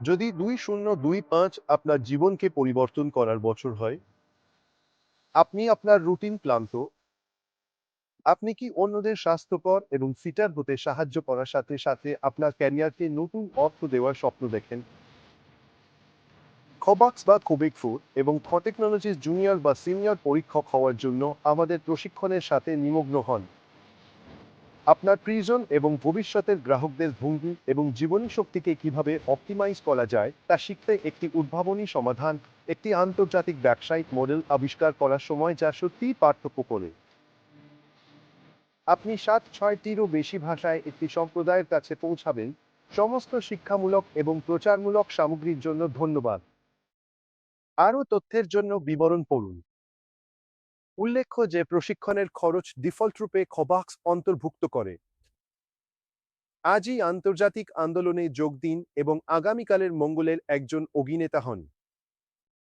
যদি দুই শূন্য দুই পাঁচ আপনার জীবনকে পরিবর্তন করার বছর হয়, আপনি আপনার রুটিন ক্লান্ত, আপনি কি অন্যদের স্বাস্থ্যকর এবং ফিটার হতে সাহায্য করার সাথে সাথে আপনার ক্যারিয়ারকে নতুন অর্থ দেওয়ার স্বপ্ন দেখেন? খবাক্স বা কোবিক ফুড এবং খ টেকনোলজিস জুনিয়র বা সিনিয়র পরীক্ষক হওয়ার জন্য আমাদের প্রশিক্ষণের সাথে নিমগ্ন হন। আপনার প্রিজন এবং ভবিষ্যতের গ্রাহকদের ভঙ্গি এবং জীবনী শক্তিকে কীভাবে অপটিমাইজ করা যায় তা শিখতে একটি উদ্ভাবনী সমাধান, একটি আন্তর্জাতিক ব্যবসায়িক মডেল আবিষ্কার করার সময় যা সত্যিই পার্থক্য করে। আপনি সাত ছয়টিরও বেশি ভাষায় একটি সম্প্রদায়ের কাছে পৌঁছাবেন। সমস্ত শিক্ষামূলক এবং প্রচারমূলক সামগ্রীর জন্য ধন্যবাদ। আরও তথ্যের জন্য বিবরণ পড়ুন। উল্লেখ্য যে প্রশিক্ষণের খরচ ডিফল্ট রূপে খবাক্স অন্তর্ভুক্ত করে। আজই আন্তর্জাতিক আন্দোলনে যোগ দিন এবং আগামীকালের মঙ্গলের একজন অভিনেতা হন।